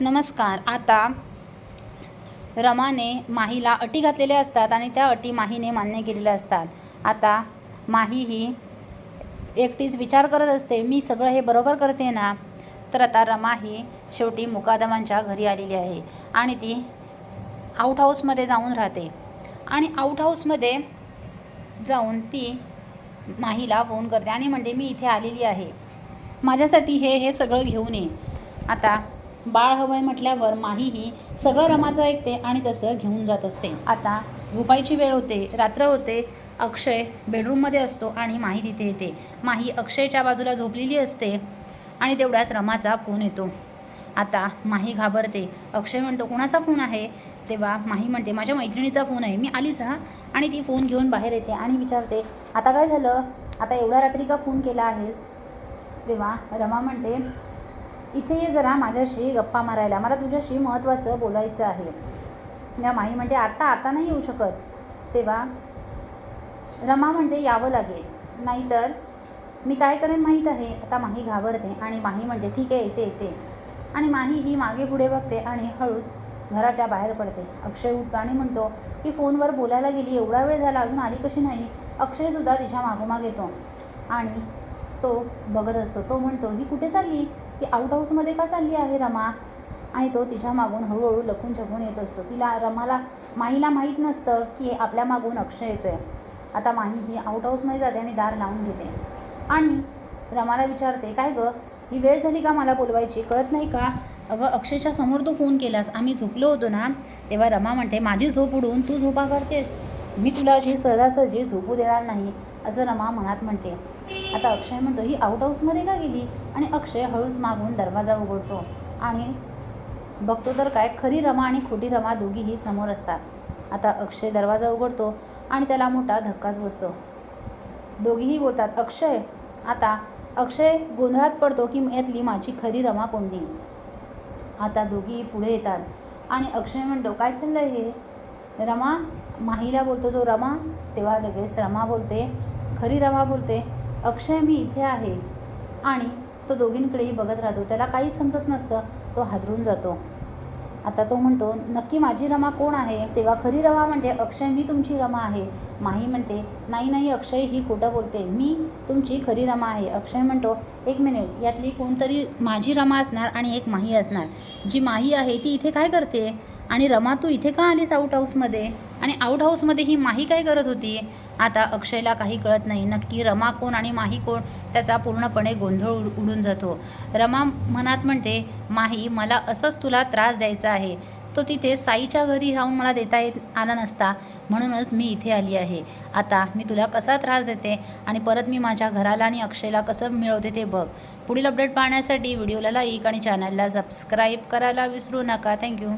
नमस्कार. आता रमाने माहीला अटी घातलेल्या असतात आणि त्या अटी माहीने मान्य केलेल्या असतात. आता माही ही एकटीच विचार करत असते मी सगळं हे बरोबर करते ना? तर आता रमा ही शेवटी मुकादमांच्या घरी आलेली आहे आणि ती आऊट हाऊसमध्ये जाऊन राहते. आणि आऊट हाऊसमध्ये जाऊन ती माहीला फोन करते आणि म्हणते मी इथे आलेली आहे. माझ्यासाठी हे हे सगळं घेऊन ये. आता बाळ हवंय म्हटल्यावर माही ही सगळं रमाचं ऐकते आणि तसं घेऊन जात असते. आता झोपायची वेळ होते रात्र होते अक्षय बेडरूममध्ये असतो आणि माही तिथे येते. माही अक्षयच्या बाजूला झोपलेली असते आणि तेवढ्यात रमाचा फोन येतो. आता माही घाबरते. अक्षय म्हणतो कोणाचा फोन आहे? तेव्हा माही म्हणते माझ्या मैत्रिणीचा फोन आहे. मी आलीच हा. आणि ती फोन घेऊन बाहेर येते आणि विचारते आता काय झालं? आता एवढ्या रात्री का फोन केला आहेस? तेव्हा रमा म्हणते इथे ये जरा माझ्याशी गप्पा मारायला. मला तुझ्याशी महत्त्वाचं बोलायचं आहे. या माही म्हणते आत्ता आता नाही येऊ शकत. तेव्हा रमा म्हणते यावं लागेल. नाहीतर मी काय करेन माहीत आहे? आता माही घाबरते आणि माही म्हणते ठीक आहे येते येते. आणि माही ही मागे पुढे बघते आणि हळूच घराच्या बाहेर पडते. अक्षय उठतो आणि म्हणतो की फोनवर बोलायला गेली एवढा वेळ झाला अजून आली कशी नाही? अक्षयसुद्धा तिच्या मागोमाग येतो. आणि तो बघत असतो. तो म्हणतो ही कुठे चालली? की आऊट हाऊसमध्ये का चालली आहे रमा? आणि तो तिच्या मागून हळूहळू लपून छपून येत असतो. तिला रमाला माहीला माहीत नसतं की आपल्या मागून अक्षय येतो आहे आता माही ही आऊट हाऊसमध्ये जाते आणि दार लावून घेते. आणि रमाला विचारते काय गं? ही वेळ झाली का मला बोलवायची? कळत नाही का? अगं अक्षयच्या समोर तू फोन केलास. आम्ही झोपलो होतो ना? तेव्हा रमा म्हणते माझी झोप उडून तू झोपा करतेस. मी तुला अशी सहजासहजी झोपू देणार नाही असं रमा मनात म्हणते. आता अक्षय म्हणतो ही आऊट हाऊसमध्ये का गेली? आणि अक्षय हळूच मागून दरवाजा उघडतो. आणि बघतो तर काय खरी रमा आणि खोटी रमा दोघीही समोर असतात. आता अक्षय दरवाजा उघडतो आणि त्याला मोठा धक्काच बसतो. दोघीही बोलतात अक्षय आता अक्षय गोंधळात पडतो की यातली माझी खरी रमा कोणती? आता दोघी पुढे येतात. आणि अक्षय म्हणतो काय चाललं हे? रमा माहीला बोलतो तो रमा तेव्हा लगेच रमा बोलते खरी रमा बोलते अक्षय मी इथे आहे. आणि तो दोघींकडेही बघत राहतो. त्याला काहीच समजत नसतं. तो हादरून जातो. आता तो म्हणतो नक्की माझी रमा कोण आहे? तेव्हा खरी रमा म्हणते अक्षय मी तुमची रमा आहे. माही म्हणते नाही नाही अक्षय ही खोटं बोलते. मी तुमची खरी रमा आहे. अक्षय म्हणतो एक मिनिट यातली कोणतरी माझी रमा असणार आणि एक माही असणार. जी माही आहे ती इथे काय करते? आणि रमा तू इथे का आलीस आऊट हाऊसमध्ये आणि आऊट हाऊसमध्ये ही माही काय करत होती? आता अक्षयला काही कळत नाही. नक्की रमा कोण आणि माही कोण? त्याचा पूर्णपणे गोंधळ उड- उडून जातो. रमा मनात म्हणते माही मला असंच तुला त्रास द्यायचा आहे. तो तिथे साईच्या घरी राहून मला देता येत आला नसता. म्हणूनच मी इथे आली आहे. आता मी तुला कसा त्रास देते? आणि परत मी माझ्या घराला आणि अक्षयला कसं मिळवते ते बघ. पुढील अपडेट पाहण्यासाठी व्हिडिओला लाईक आणि चॅनलला सबस्क्राईब करायला विसरू नका. थँक्यू